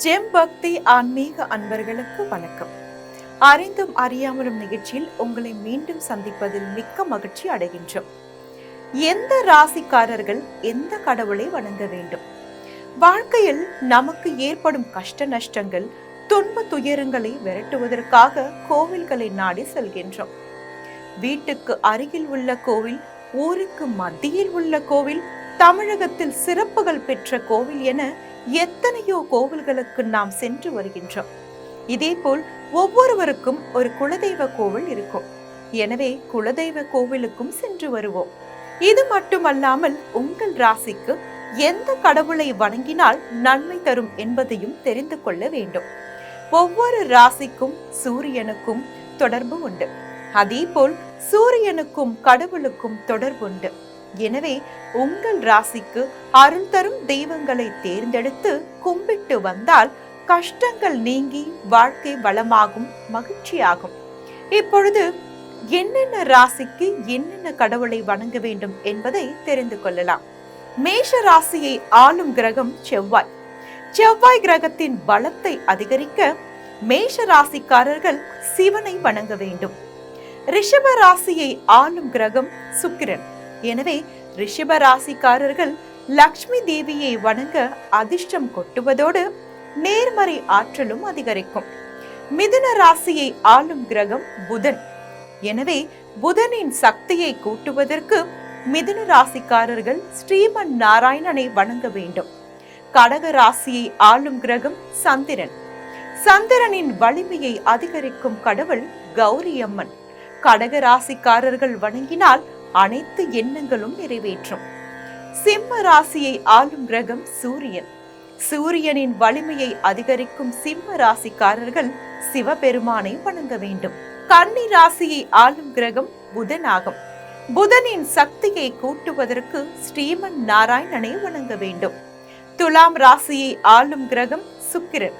GeM பக்தி ஆன்மீக அன்பர்களுக்கு வணக்கம். அறிந்தும் அறியாமலும் நிகழ்ச்சியில் உங்களை மீண்டும் சந்திப்பதில் மிக்க மகிழ்ச்சி அடைகின்றோம். எந்த ராசிக்காரர்கள் எந்த கடவுளை வணங்க வேண்டும்? வாழ்க்கையில் நமக்கு ஏற்படும் கஷ்ட நஷ்டங்கள் துன்ப துயரங்களை விரட்டுவதற்காக கோவில்களை நாடி செல்கின்றோம். வீட்டுக்கு அருகில் உள்ள கோவில் ஊருக்கு மத்தியில் உள்ள கோவில் தமிழகத்தில் சிறப்புகள் பெற்ற கோவில் என எத்தனையோ கோவில்களுக்கு நாம் சென்று வருகின்றோம். இதேபோல் ஒவ்வொருவருக்கும் ஒரு குலதெய்வ கோவில் இருக்கும். எனவே குலதெய்வ கோவிலுக்கும் சென்று வருவோம். இது மட்டுமல்லாமல் உங்கள் ராசிக்கு எந்த கடவுளை வணங்கினால் நன்மை தரும் என்பதையும் தெரிந்து கொள்ள வேண்டும். ஒவ்வொரு ராசிக்கும் சூரியனுக்கும் தொடர்பு உண்டு. அதேபோல் சூரியனுக்கும் கடவுளுக்கும் தொடர்புண்டு எனவே உங்கள் ராசிக்கு அருள் தரும் தெய்வங்களை தேர்ந்தெடுத்து கும்பிட்டு வந்தால் கஷ்டங்கள் நீங்கி வாழ்க்கை வளமாகும் மகிழ்ச்சியாகும். இப்பொழுது என்னென்ன ராசிக்கு என்னென்ன கடவுளை வணங்க வேண்டும் என்பதை தெரிந்து கொள்ளலாம். மேஷ ராசியை ஆளும் கிரகம் செவ்வாய். செவ்வாய் கிரகத்தின் பலத்தை அதிகரிக்க மேஷ ராசிக்காரர்கள் சிவனை வணங்க வேண்டும். ரிஷப ராசியை ஆளும் கிரகம் சுக்கிரன். எனவே ரிஷப ராசிக்காரர்கள் லக்ஷ்மி தேவியை வணங்க அதிர்ஷ்டம் கொட்டுவதோடு நேர்மறை ஆற்றலும் அதிகரிக்கும். மிதுன ராசியை ஆளும் கிரகம் புதன். எனவே புதனின் சக்தியை கூட்டுவதற்கு மிதுன ராசிக்காரர்கள் ஸ்ரீமன் நாராயணனை வணங்க வேண்டும். கடக ராசியை ஆளும் கிரகம் சந்திரன். சந்திரனின் வலிமையை அதிகரிக்கும் கடவுள் கௌரியம்மன். கடக ராசிக்காரர்கள் வணங்கினால் அனைத்து எண்ணங்களும் நிறைவேற்றும். சிம்ம ராசியை ஆளும் கிரகம் சூரியன். சூரியனின் வலிமையை அதிகரிக்கும் சிம்ம ராசிக்காரர்கள் சிவபெருமானை வணங்க வேண்டும். கன்னி ராசியை ஆளும் கிரகம் புதனாகும். புதனின் சக்தியை கூட்டுவதற்கு ஸ்ரீமன் நாராயணனை வணங்க வேண்டும். துலாம் ராசியை ஆளும் கிரகம் சுக்கிரன்.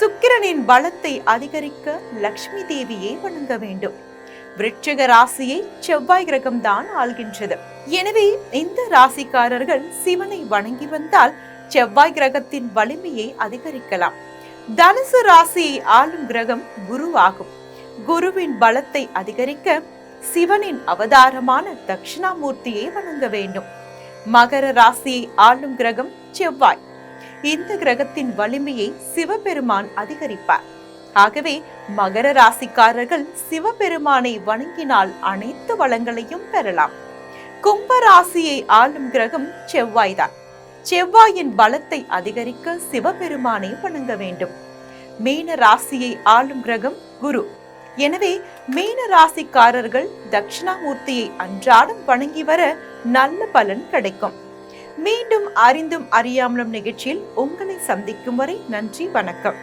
சுக்கிரனின் பலத்தை அதிகரிக்க லக்ஷ்மி தேவியை வணங்க வேண்டும். விருட்சக ராசியை செவ்வாய் கிரகம் தான் ஆள்கின்றது. எனவே இந்த ராசிக்காரர்கள் சிவனை வணங்கி வந்தால் செவ்வாய் கிரகத்தின் வலிமையை அதிகரிக்கலாம். தனுசு ராசியை ஆளும் கிரகம் குருவாகும். குருவின் பலத்தை அதிகரிக்க சிவனின் அவதாரமான தட்சிணாமூர்த்தியை வணங்க வேண்டும். மகர ராசியை ஆளும் கிரகம் செவ்வாய். இந்த கிரகத்தின் வலிமையை சிவபெருமான் அதிகரிப்பார். ஆகவே மகர ராசிக்காரர்கள் சிவபெருமானை வணங்கினால் அனைத்து வளங்களையும் பெறலாம். கும்ப ராசியை ஆளும் கிரகம் செவ்வாய்தான். செவ்வாயின் பலத்தை அதிகரிக்க சிவபெருமானை வணங்க வேண்டும். மீன ராசியை ஆளும் கிரகம் குரு. எனவே மீன ராசிக்காரர்கள் தட்சிணாமூர்த்தியை அன்றாடம் வணங்கி வர நல்ல பலன் கிடைக்கும். மீண்டும் அறிந்தும் அறியாமலும் நிகழ்ச்சியில் உங்களை சந்திக்கும் வரை நன்றி வணக்கம்.